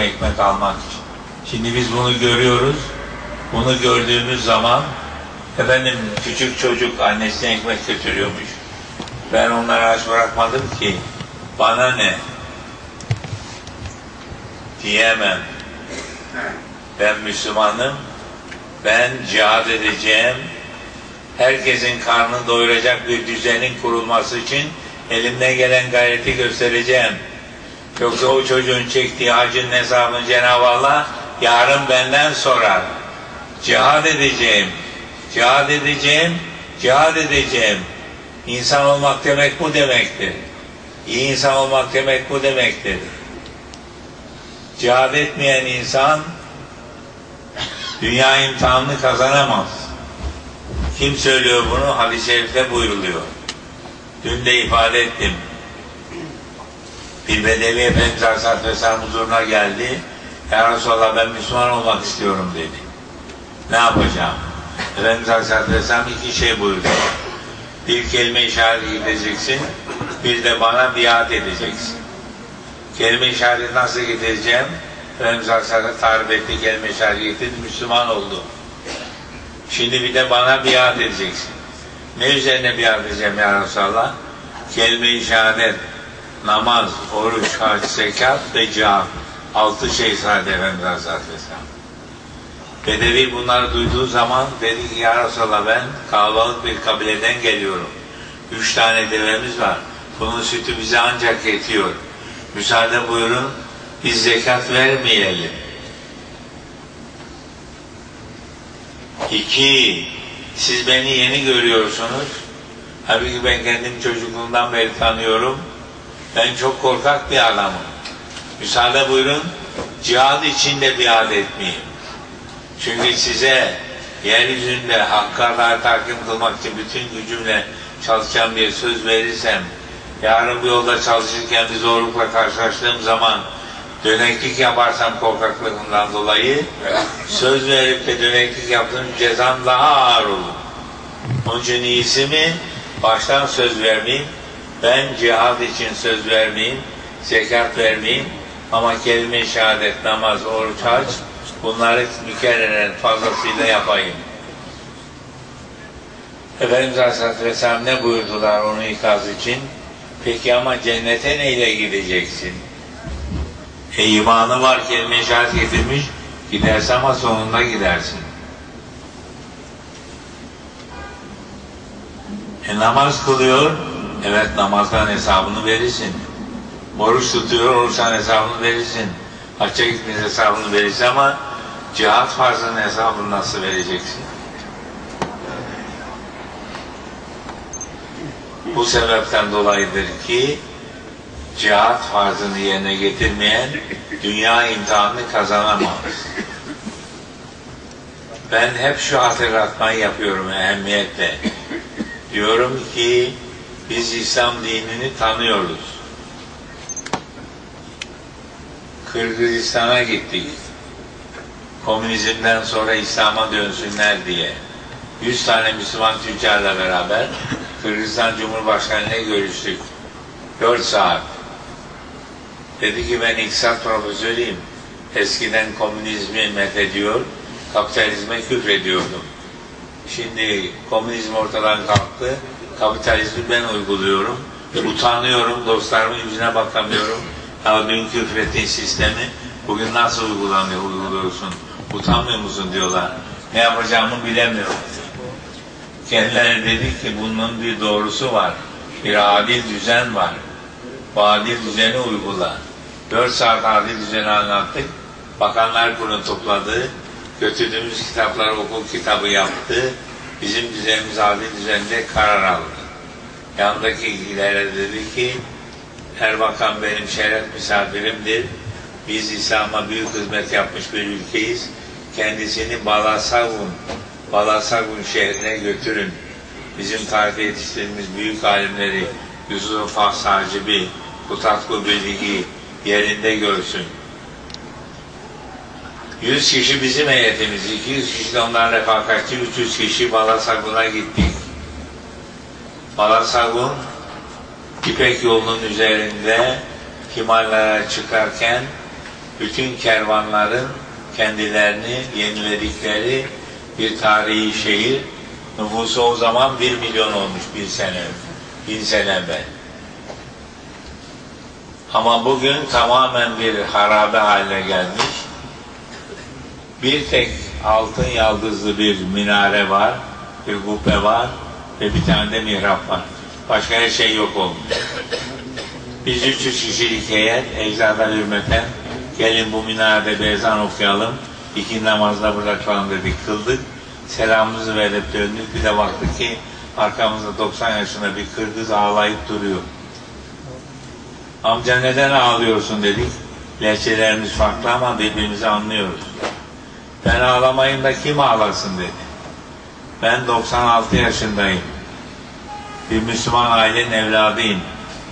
ekmek almak için. Şimdi biz bunu görüyoruz. Bunu gördüğümüz zaman efendim küçük çocuk annesine ekmek götürüyormuş. Ben onları aç bırakmadım ki. Bana ne? Diyemem. Ben Müslümanım. Ben cihad edeceğim. Herkesin karnını doyuracak bir düzenin kurulması için elimden gelen gayreti göstereceğim. Yoksa o çocuğun çektiği acının hesabını Cenab-ı Allah yarın benden sorar. Cihad edeceğim, cihad edeceğim, cihad edeceğim. İnsan olmak demek bu demektir. İyi insan olmak demek bu demektir. Cihad etmeyen insan dünya imtihanını kazanamaz. Kim söylüyor bunu? Hadis-i şerifte buyruluyor. Dün de ifade ettim. Bir Bedevi Efendimiz Aleyhisselatü Vesselam huzuruna geldi. Ya Resulallah ben Müslüman olmak istiyorum dedi. Ne yapacağım? Efendimiz Aleyhisselatü Vesselam iki şey buyurdu. Bir kelime işaret gideceksin, bir de bana biat edeceksin. Kelime işareti nasıl getireceğim? Efendimiz Aleyhisselatü tarif etti, kelime işareti getirdi, Müslüman oldu. Şimdi bir de bana biat edeceksin. Ne üzerine biat edeceğim ya Resulallah? Kelime-i şehadet, namaz, oruç, hac, zekat ve cihad. Altı şey sadece Efendimiz Vesselam. Bedevi bunları duyduğu zaman dedi ki ya Resulallah ben kalabalık bir kabileden geliyorum. Üç tane devemiz var. Bunun sütü bize ancak yetiyor. Müsaade buyurun biz zekat vermeyelim. İki, siz beni yeni görüyorsunuz. Halbuki ben kendim çocukluğumdan beri tanıyorum. Ben çok korkak bir adamım. Müsaade buyurun, cihad içinde biat etmeyeyim. Çünkü size yeryüzünde hakka adalet hakim kılmak için bütün gücümle çalışacağım diye söz verirsem, yarın bu yolda çalışırken bir zorlukla karşılaştığım zaman döneklik yaparsam korkaklığımdan dolayı söz verip de döneklik yaptığım cezam daha ağır olur. Onun için iyisi mi? Baştan söz vermeyeyim. Ben cihad için söz vermeyeyim. Zekat vermeyeyim. Ama kelime-i şehadet, namaz, oruç, hac bunları mükerreren fazlasıyla yapayım. Efendimiz Aleyhisselatü Vesselam ne buyurdular onu ikaz için? Peki ama cennete neyle gideceksin? E imanı var kelime-i şehadet getirmiş, gidersen ama sonunda gidersin. E namaz kılıyor, evet namazdan hesabını verirsin. Oruç tutuyor, oruçtan hesabını verirsin. Hacca gitmenin hesabını verirsin ama cihat farzının hesabını nasıl vereceksin? Bu sebepten dolayıdır ki cihat farzını yerine getirmeyen dünya imtihanını kazanamaz. Ben hep şu hatırlatmayı yapıyorum ehemmiyetle. Diyorum ki biz İslam dinini tanıyoruz. Kırgızistan'a gittik. Komünizmden sonra İslam'a dönsünler diye. Yüz tane Müslüman tüccarla beraber Kırgızistan Cumhurbaşkanı görüştük. Dört saat. Dedi ki ben iktisat profesörüyüm. Eskiden komünizmi methediyor, kapitalizme küfrediyordum. Şimdi komünizm ortadan kalktı, kapitalizmi ben uyguluyorum. Utanıyorum, dostlarımın yüzüne bakamıyorum. Ama dün küfrettiğin sistemi bugün nasıl uygulanıyor, uyguluyorsun? Utanmıyor musun diyorlar. Ne yapacağımı bilemiyorum. Kendileri dedi ki bunun bir doğrusu var. Bir adil düzen var. Bu adil düzeni uygula. Dört saat adil düzeni anlattık. Bakanlar Kurulu topladı. Götürdüğümüz kitapları okul kitabı yaptı. Bizim düzenimiz adil düzeninde karar aldı. Yandaki ilgilere dedi ki Erbakan benim şeref misafirimdir. Biz İslam'a büyük hizmet yapmış bir ülkeyiz. Kendisini Balasagun, Balasagun şehrine götürün. Bizim tarife yetiştirdiğimiz büyük alimleri Yusuf Fahsarcıbi, Kutatku Bilgi yerinde görsün. 100 kişi bizim heyetimiz, 200 kişi de onların refakatçi, 300 kişi Balasagun'a gittik. Balasagun, İpek yolunun üzerinde Himalaya'ya çıkarken bütün kervanların kendilerini yeniledikleri bir tarihi şehir. Nüfusu o zaman bir milyon olmuş bir sene, bin sene evvel. Ama bugün tamamen bir harabe haline gelmiş. Bir tek altın yaldızlı bir minare var, bir kubbe var ve bir tane de mihrap var. Başka her şey yok olmuş. Biz 300 kişilik heyet ecdada hürmeten gelin bu minarede bir ezan okuyalım. İki namazda burada kılalım dedik kıldık. Selamımızı verip döndük. Bir de baktık ki arkamızda 90 yaşında bir kırgız ağlayıp duruyor. Amca neden ağlıyorsun dedik. Lehçelerimiz farklı ama birbirimizi anlıyoruz. Ben ağlamayın da kim ağlasın dedi. Ben 96 yaşındayım. Bir Müslüman ailenin evladıyım.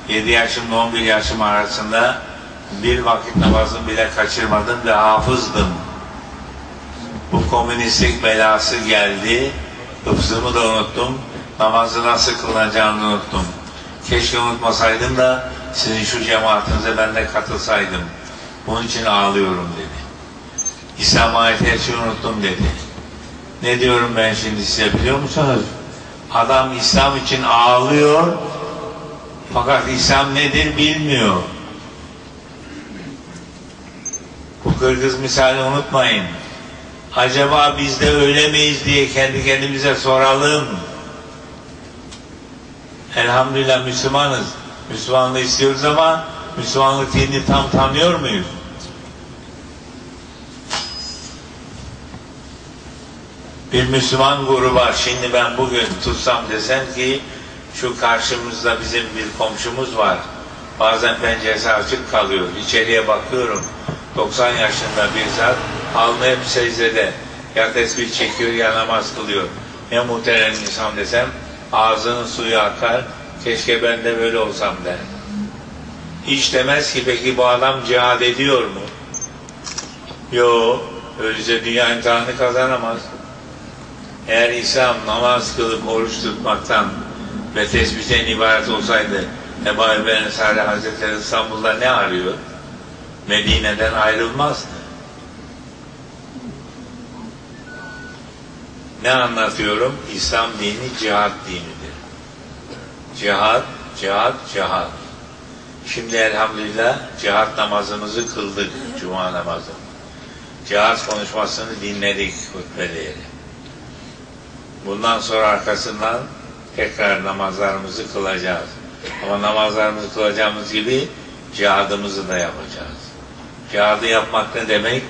7 yaşımla 11 yaşım arasında bir vakit namazını bile kaçırmadım ve hafızdım. Bu komünistlik belası geldi. Hıfzımı da unuttum. Namazı nasıl kılınacağını unuttum. Keşke unutmasaydım da sizin şu cemaatinize ben de katılsaydım. Bunun için ağlıyorum dedi. İslam ayeti her şeyi unuttum dedi. Ne diyorum ben şimdi size biliyor musunuz? Adam İslam için ağlıyor fakat İslam nedir bilmiyor. Bu Kırgız misali unutmayın. Acaba biz de öyle miyiz diye kendi kendimize soralım. Elhamdülillah Müslümanız. Müslümanlığı istiyoruz ama Müslümanlık dinini tam tanıyor muyuz? Bir Müslüman gruba şimdi ben bugün tutsam desem ki şu karşımızda bizim bir komşumuz var. Bazen penceresi açık kalıyor. İçeriye bakıyorum. 90 yaşında bir zat alnı hep secdede. Ya tesbih çekiyor ya namaz kılıyor. Ne muhterem insan desem ağzının suyu akar. Keşke ben de böyle olsam der. Hiç demez ki peki bu adam cihad ediyor mu? Yo, öylece dünya imtihanını kazanamaz. Eğer İslam namaz kılıp oruç tutmaktan ve tesbihten ibaret olsaydı Ebu Ebu Ensari Hazretleri İstanbul'da ne arıyor? Medine'den ayrılmazdı. Ne anlatıyorum? İslam dini cihat dinidir. Cihat, cihat, cihat. Şimdi elhamdülillah cihat namazımızı kıldık, cuma namazı. Cihat konuşmasını dinledik hutbeleri. Bundan sonra arkasından tekrar namazlarımızı kılacağız. Ama namazlarımızı kılacağımız gibi cihadımızı da yapacağız. Cihadı yapmak ne demek?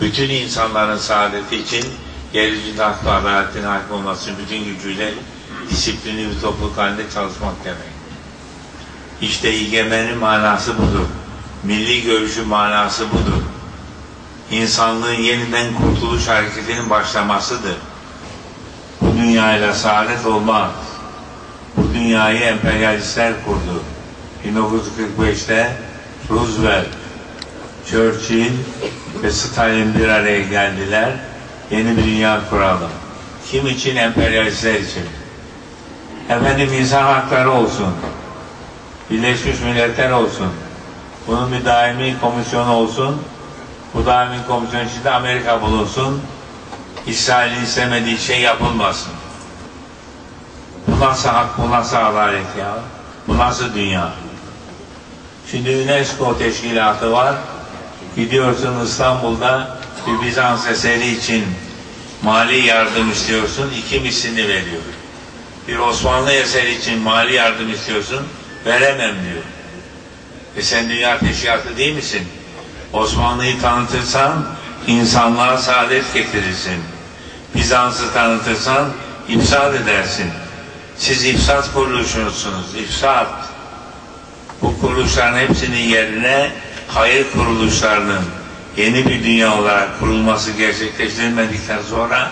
Bütün insanların saadeti için yeryüzünde hak ve adaletin hakim olması bütün gücüyle disiplinli bir topluluk halinde çalışmak demek. İşte egemenin manası budur. Milli görüşün manası budur. İnsanlığın yeniden kurtuluş hareketinin başlamasıdır. Bu dünyayla saadet olmaz. Bu dünyayı emperyalistler kurdu. 1945'te Roosevelt, Churchill ve Stalin bir araya geldiler. Yeni bir dünya kuralım. Kim için? Emperyalistler için. Efendim insan hakları olsun. Birleşmiş Milletler olsun. Bunun bir daimi komisyonu olsun. Bu daimi komisyon içinde Amerika bulunsun. İsrail'in istemediği şey yapılmasın. Bu nasıl hak, bu nasıl adalet ya? Bu nasıl dünya? Şimdi UNESCO teşkilatı var. Gidiyorsun İstanbul'da bir Bizans eseri için mali yardım istiyorsun, iki mislini veriyor. Bir Osmanlı eseri için mali yardım istiyorsun, veremem diyor. E sen dünya teşkilatı değil misin? Osmanlı'yı tanıtırsan insanlığa saadet getirirsin. Bizans'ı tanıtırsan ifsad edersin. Siz ifsat kuruluşusunuz, ifsat. Bu kuruluşların hepsinin yerine hayır kuruluşlarının yeni bir dünya olarak kurulması gerçekleştirilmedikten sonra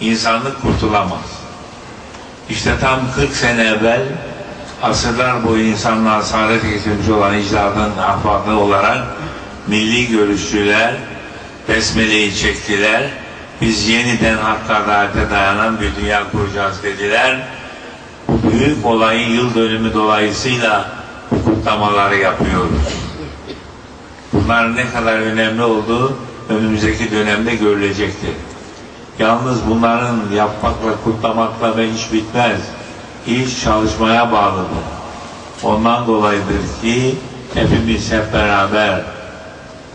insanlık kurtulamaz. İşte tam 40 sene evvel asırlar boyu insanlığa saadet getirmiş olan icdadın ahbabı olarak milli görüşçüler besmeleyi çektiler. Biz yeniden hakka adalete dayanan bir dünya kuracağız dediler. Bu büyük olayın yıl dönümü dolayısıyla kutlamaları yapıyoruz. Bu bunların ne kadar önemli olduğu önümüzdeki dönemde görülecektir. Yalnız bunların yapmakla, kutlamakla ve iş bitmez. İş çalışmaya bağlıdır. Ondan dolayıdır ki hepimiz hep beraber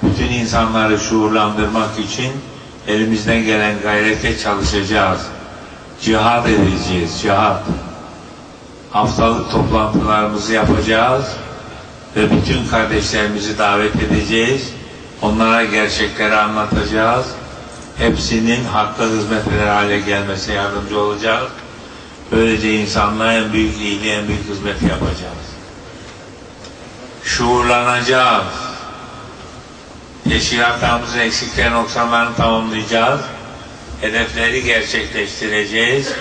bütün insanları şuurlandırmak için elimizden gelen gayrete çalışacağız. Cihad edeceğiz, cihad. Haftalık toplantılarımızı yapacağız ve bütün kardeşlerimizi davet edeceğiz. Onlara gerçekleri anlatacağız. Hepsinin hakka hizmet hale gelmesine yardımcı olacağız. Böylece insanlığa en büyük iyiliği, en büyük hizmeti yapacağız. Şuurlanacağız. Teşkilatlarımızın eksiklerini, noksanlarını tamamlayacağız. Hedefleri gerçekleştireceğiz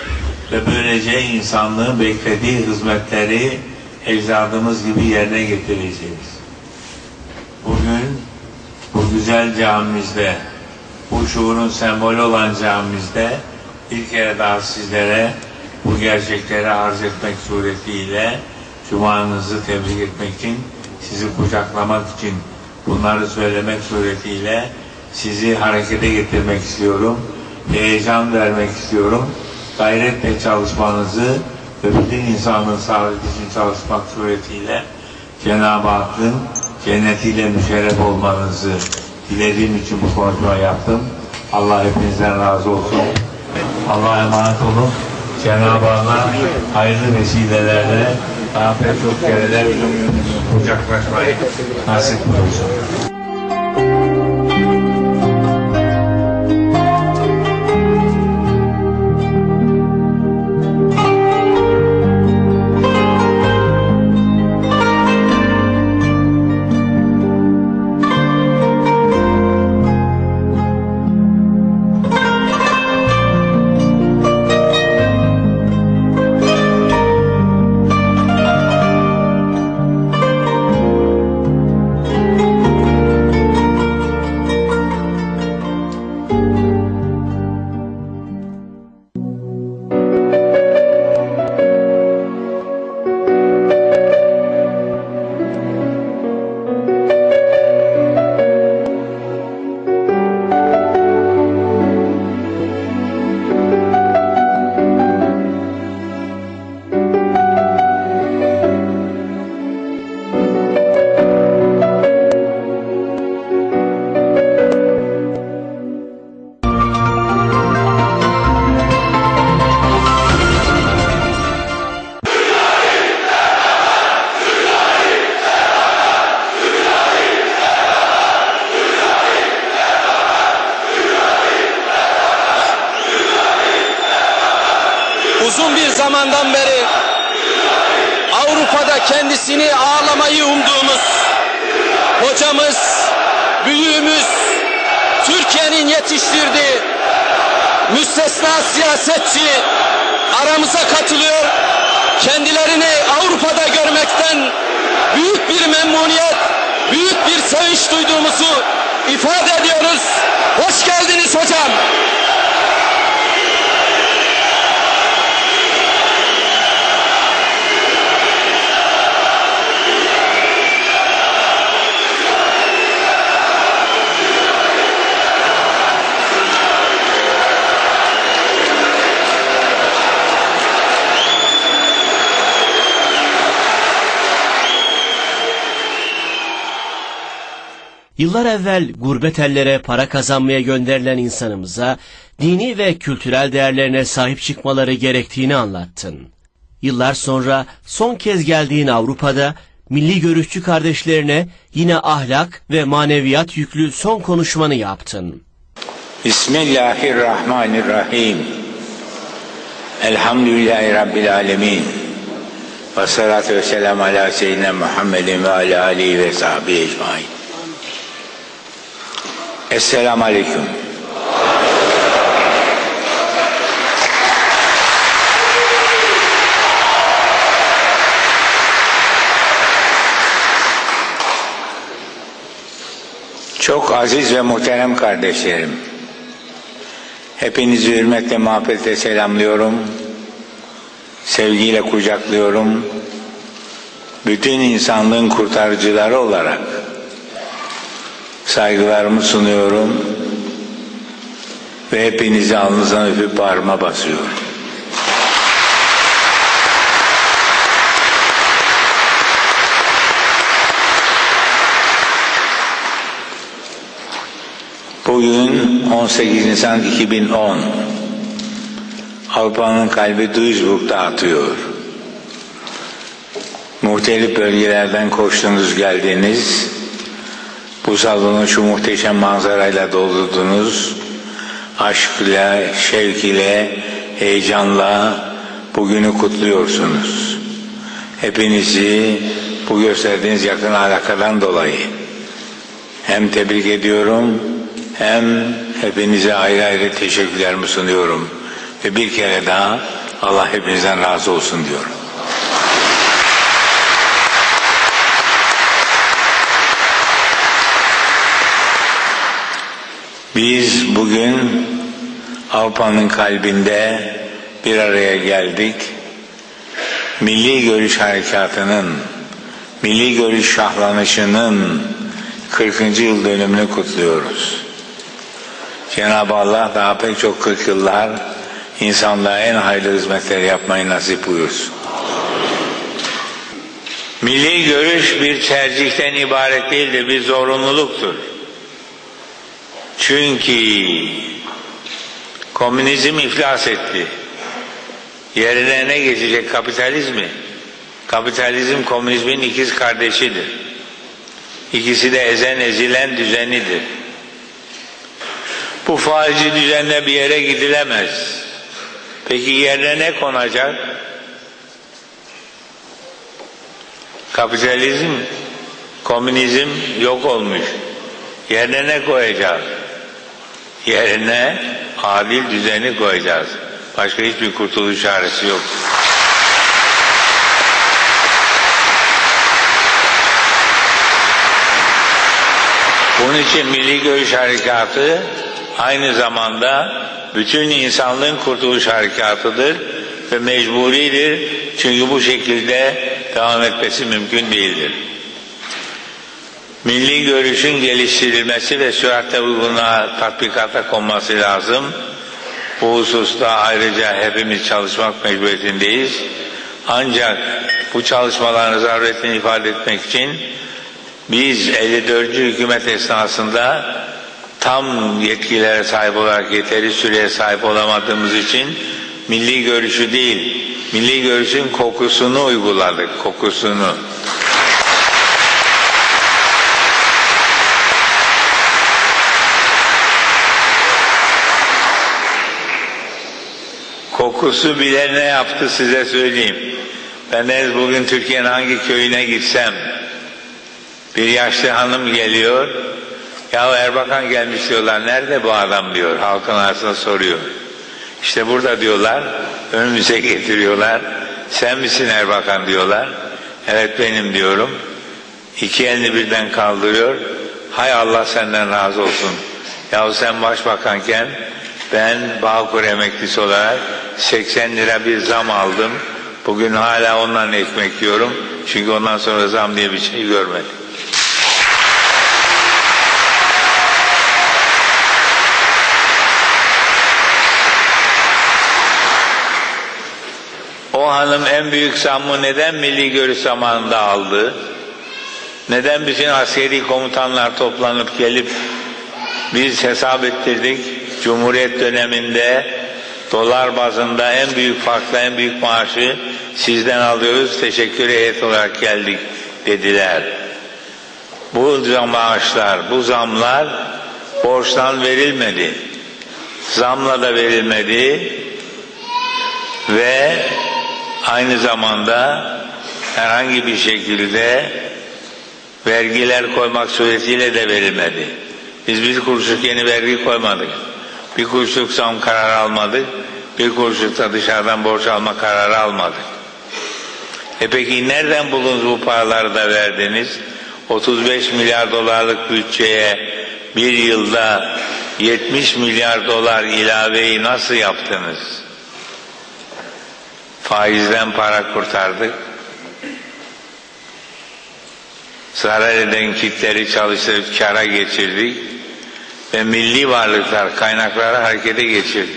ve böylece insanlığın beklediği hizmetleri ecdadımız gibi yerine getireceğiz. Bugün bu güzel camimizde, bu şuurun sembolü olan camimizde bir kere daha sizlere bu gerçekleri arz etmek suretiyle Cumanızı tebrik etmek için, sizi kucaklamak için bunları söylemek suretiyle sizi harekete getirmek istiyorum. Heyecan vermek istiyorum. Gayretle çalışmanızı ve bütün insanlığın saadeti için çalışmak suretiyle Cenab-ı Hakk'ın cennetiyle müşerref olmanızı dilediğim için bu konuşmayı yaptım. Allah hepinizden razı olsun. Allah'a emanet olun. Cenab-ı Allah hayırlı vesilelerle daha pek çok kereler kucaklaşmayı nasip buyursun. Müstesna siyasetçi aramıza katılıyor. Kendilerini Avrupa'da görmekten büyük bir memnuniyet, büyük bir sevinç duyduğumuzu ifade ediyoruz. Hoş geldiniz hocam. Yıllar evvel gurbet ellere para kazanmaya gönderilen insanımıza dini ve kültürel değerlerine sahip çıkmaları gerektiğini anlattın. Yıllar sonra son kez geldiğin Avrupa'da milli görüşçü kardeşlerine yine ahlak ve maneviyat yüklü son konuşmanı yaptın. Bismillahirrahmanirrahim. Elhamdülillahi Rabbil alemin. Ve salatu ve selam ala seyyidina Muhammedin ve ala alihi ve sahbihi ecmain. Esselamu Aleyküm. Çok aziz ve muhterem kardeşlerim. Hepinizi hürmetle, muhabbetle selamlıyorum. Sevgiyle kucaklıyorum. Bütün insanlığın kurtarıcıları olarak saygılarımı sunuyorum ve hepinizi alnınızdan öpüp bağrıma basıyorum. Bugün 18 Nisan 2010. Avrupa'nın kalbi Duisburg'da atıyor. Muhtelif bölgelerden koştunuz geldiniz. Bu salonu şu muhteşem manzarayla doldurdunuz. Aşkla, şevk ile, heyecanla bugünü kutluyorsunuz. Hepinizi bu gösterdiğiniz yakın alakadan dolayı hem tebrik ediyorum hem hepinize ayrı ayrı teşekkürlerimi sunuyorum. Ve bir kere daha Allah hepinizden razı olsun diyorum. Biz bugün Avrupa'nın kalbinde bir araya geldik. Milli Görüş Harekatı'nın, Milli Görüş Şahlanışı'nın 40. yıl dönümünü kutluyoruz. Cenab-ı Allah daha pek çok 40 yıllar insanlığa en hayırlı hizmetleri yapmayı nasip buyursun. Milli görüş bir tercihten ibaret değildir, bir zorunluluktur. Çünkü komünizm iflas etti. Yerine ne geçecek kapitalizmi? Kapitalizm komünizmin ikiz kardeşidir. İkisi de ezen ezilen düzenidir. Bu faizci düzenle bir yere gidilemez. Peki yerine ne konacak? Kapitalizm, komünizm yok olmuş. Yerine ne koyacağız? Yerine adil düzeni koyacağız. Başka hiçbir kurtuluş çaresi yok. Bunun için Milli Görüş Harekatı aynı zamanda bütün insanlığın kurtuluş harekatıdır ve mecburidir. Çünkü bu şekilde devam etmesi mümkün değildir. Milli görüşün geliştirilmesi ve süratle uyguna tatbikata konması lazım. Bu hususta ayrıca hepimiz çalışmak mecburiyetindeyiz. Ancak bu çalışmaların zaruretini ifade etmek için biz 54. hükümet esnasında tam yetkilere sahip olarak yeteri süreye sahip olamadığımız için milli görüşü değil, milli görüşün kokusunu uyguladık, kokusunu. Kokusu bile ne yaptı size söyleyeyim. Ben de bugün Türkiye'nin hangi köyüne gitsem bir yaşlı hanım geliyor. Ya Erbakan gelmiş diyorlar. Nerede bu adam diyor. Halkın arasında soruyor. İşte burada diyorlar. Önümüze getiriyorlar. Sen misin Erbakan diyorlar. Evet benim diyorum. İki elini birden kaldırıyor. Hay Allah senden razı olsun. Ya sen başbakanken ben Bağkur emeklisi olarak 80 lira bir zam aldım. Bugün hala ondan ekmek yiyorum. Çünkü ondan sonra zam diye bir şey görmedim. O hanım en büyük zammı neden milli görüş zamanında aldı? Neden bütün askeri komutanlar toplanıp gelip biz hesap ettirdik Cumhuriyet döneminde dolar bazında en büyük farkla en büyük maaşı sizden alıyoruz teşekkür heyet olarak geldik dediler. Bu maaşlar, bu zamlar borçtan verilmedi. Zamla da verilmedi ve aynı zamanda herhangi bir şekilde vergiler koymak suretiyle de verilmedi. Biz bir kuruşluk yeni vergi koymadık. Bir kuruşluk zam kararı almadık. Bir kuruşluk da dışarıdan borç alma kararı almadık. E peki nereden buldunuz bu paraları da verdiniz? 35 milyar dolarlık bütçeye bir yılda 70 milyar dolar ilaveyi nasıl yaptınız? Faizden para kurtardık. zarar eden kitleri çalıştırıp kara geçirdik ve milli varlıklar, kaynakları harekete geçirdik.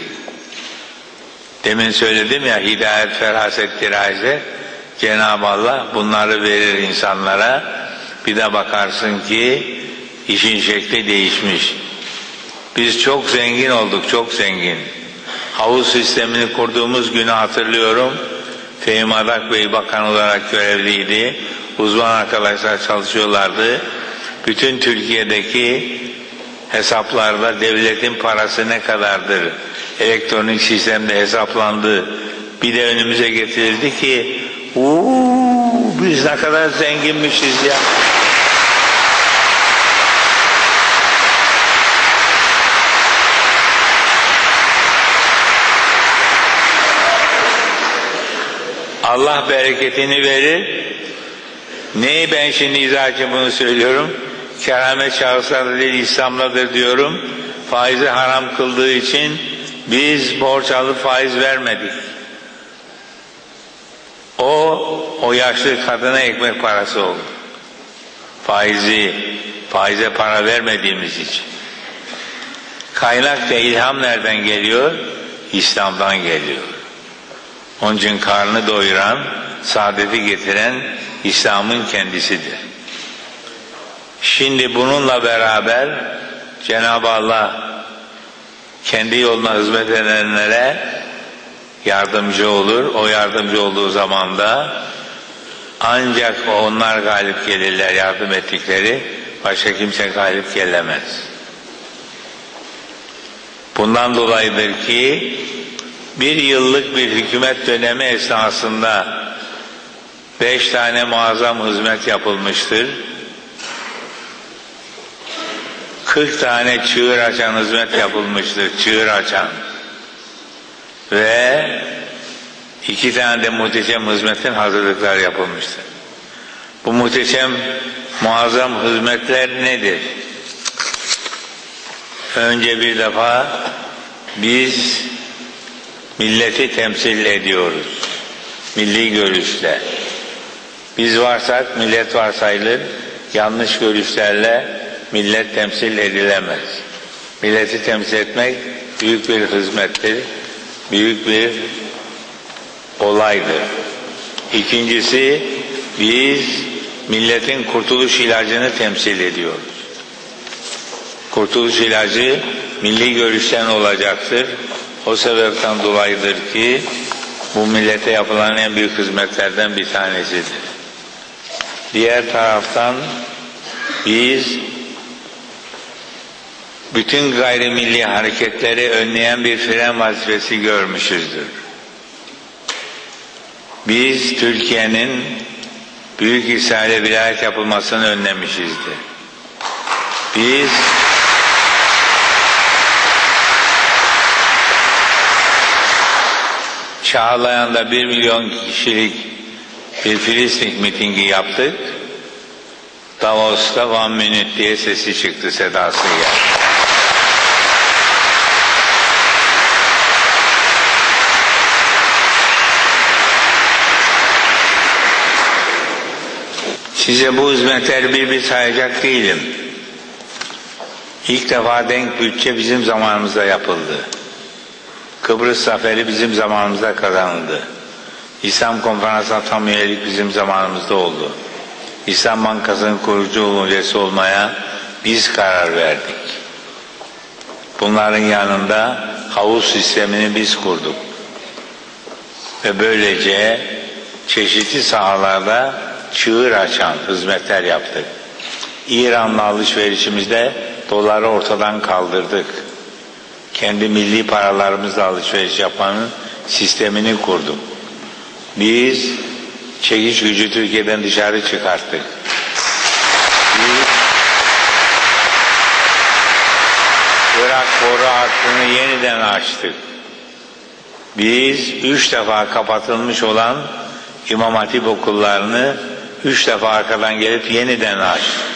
Demin söyledim ya hidayet, feraset, dirayet Cenab-ı Allah bunları verir insanlara. Bir de bakarsın ki işin şekli değişmiş. Biz çok zengin olduk, çok zengin. Havuz sistemini kurduğumuz günü hatırlıyorum. Fehim Adak Bey bakan olarak görevliydi. Uzman arkadaşlar çalışıyorlardı. Bütün Türkiye'deki hesaplarda devletin parası ne kadardır? Elektronik sistemde hesaplandı. Bir de önümüze getirildi ki uuu biz ne kadar zenginmişiz ya. Allah bereketini verir. Neyi ben şimdi izah için bunu söylüyorum? Keramet şahıslarda değil İslam'dadır diyorum. Faizi haram kıldığı için biz borç alıp faiz vermedik. O, o yaşlı kadına ekmek parası oldu. Faizi, faize para vermediğimiz için. Kaynak ve ilham nereden geliyor? İslam'dan geliyor. Onun için karnı doyuran, saadeti getiren İslam'ın kendisidir. Şimdi bununla beraber Cenab-ı Allah kendi yoluna hizmet edenlere yardımcı olur. O yardımcı olduğu zaman da ancak onlar galip gelirler yardım ettikleri başka kimse galip gelemez. Bundan dolayıdır ki bir yıllık bir hükümet dönemi esnasında beş tane muazzam hizmet yapılmıştır. 40 tane çığır açan hizmet yapılmıştır. Çığır açan. Ve iki tane de muhteşem hizmetin hazırlıklar yapılmıştır. Bu muhteşem muazzam hizmetler nedir? Önce bir defa biz milleti temsil ediyoruz. Milli görüşle. Biz varsak millet varsayılır. Yanlış görüşlerle millet temsil edilemez. Milleti temsil etmek büyük bir hizmettir. Büyük bir olaydır. İkincisi biz milletin kurtuluş ilacını temsil ediyoruz. Kurtuluş ilacı milli görüşten olacaktır. O sebepten dolayıdır ki bu millete yapılan en büyük hizmetlerden bir tanesidir. Diğer taraftan biz bütün gayrimilli hareketleri önleyen bir fren vazifesi görmüşüzdür. Biz Türkiye'nin Büyük İsrail'e vilayet yapılmasını önlemişizdir. Biz Çağlayan'da bir milyon kişilik bir Filistin mitingi yaptık. Davos'ta one minute diye sesi çıktı, sedası geldi. Size bu hizmetleri bir bir sayacak değilim. İlk defa denk bütçe bizim zamanımızda yapıldı. Kıbrıs Zaferi bizim zamanımızda kazanıldı. İslam Konferansı'na tam üyelik bizim zamanımızda oldu. İslam Bankası'nın kurucu üyesi olmaya biz karar verdik. Bunların yanında havuz sistemini biz kurduk. Ve böylece çeşitli sahalarda çığır açan hizmetler yaptık. İran'la alışverişimizde doları ortadan kaldırdık. Kendi milli paralarımızla alışveriş yapmanın sistemini kurduk. Biz çekiş gücü Türkiye'den dışarı çıkarttık. Biz Irak boru hattını yeniden açtık. Biz üç defa kapatılmış olan İmam Hatip okullarını üç defa arkadan gelip yeniden açtık.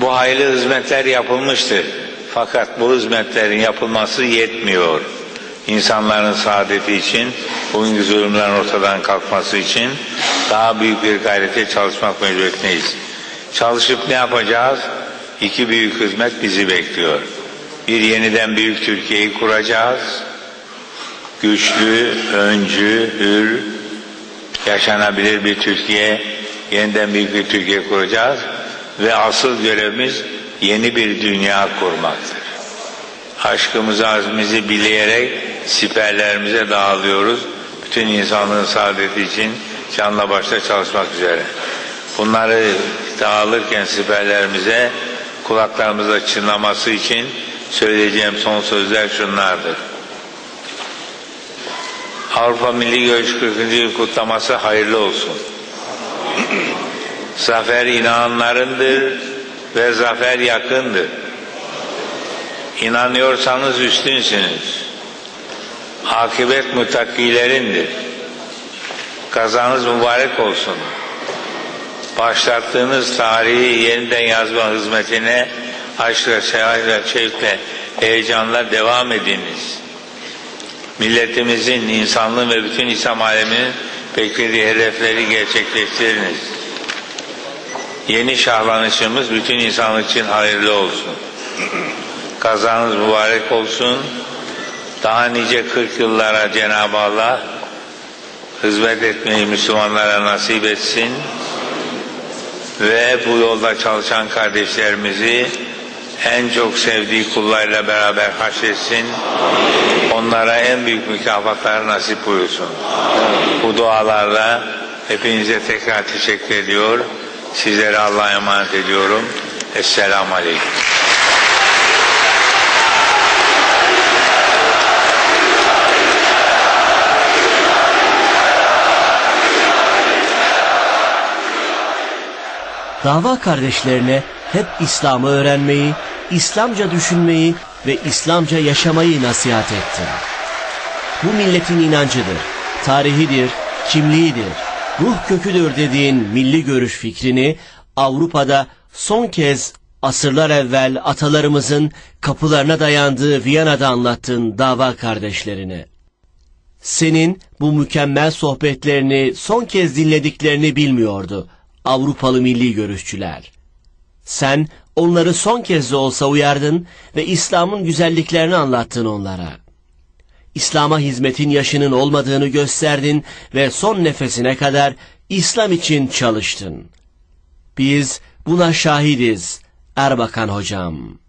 Bu hayırlı hizmetler yapılmıştır. Fakat bu hizmetlerin yapılması yetmiyor. insanların saadeti için, bugünkü zulümlerin ortadan kalkması için daha büyük bir gayrete çalışmak mecburiyetindeyiz. Çalışıp ne yapacağız? İki büyük hizmet bizi bekliyor. Bir yeniden büyük Türkiye'yi kuracağız. Güçlü, öncü, hür, yaşanabilir bir Türkiye, yeniden büyük bir Türkiye kuracağız. Ve asıl görevimiz yeni bir dünya kurmaktır. Aşkımızı, azmimizi bileyerek siperlerimize dağılıyoruz. Bütün insanlığın saadeti için canla başla çalışmak üzere. Bunları dağılırken siperlerimize kulaklarımızda çınlaması için söyleyeceğim son sözler şunlardır. Avrupa Milli Görüş 40. yıl kutlaması hayırlı olsun. zafer inananlarındır ve zafer yakındır. İnanıyorsanız üstünsünüz. Akibet mutakilerindir. Kazanız mübarek olsun. Başlattığınız tarihi yeniden yazma hizmetine aşkla, sevatle, şevkle, heyecanla devam ediniz. Milletimizin, insanlığın ve bütün İslam aleminin beklediği hedefleri gerçekleştiriniz. Yeni şahlanışımız bütün insanlık için hayırlı olsun. Kazanız mübarek olsun. Daha nice 40 yıllara Cenab-ı Allah hizmet etmeyi Müslümanlara nasip etsin ve bu yolda çalışan kardeşlerimizi en çok sevdiği kullarıyla beraber haşretsin. Onlara en büyük mükafatlar nasip buyursun. Bu dualarla hepinize tekrar teşekkür ediyor. Sizlere Allah'a emanet ediyorum. Esselamu Aleyküm. Dava kardeşlerine hep İslam'ı öğrenmeyi, İslamca düşünmeyi ve İslamca yaşamayı nasihat etti. Bu milletin inancıdır, tarihidir, kimliğidir, ruh köküdür dediğin milli görüş fikrini Avrupa'da son kez asırlar evvel atalarımızın kapılarına dayandığı Viyana'da anlattığın dava kardeşlerine. Senin bu mükemmel sohbetlerini son kez dinlediklerini bilmiyordu Avrupalı milli görüşçüler. Sen onları son kez de olsa uyardın ve İslam'ın güzelliklerini anlattın onlara. İslam'a hizmetin yaşının olmadığını gösterdin ve son nefesine kadar İslam için çalıştın. Biz buna şahidiz Erbakan hocam.''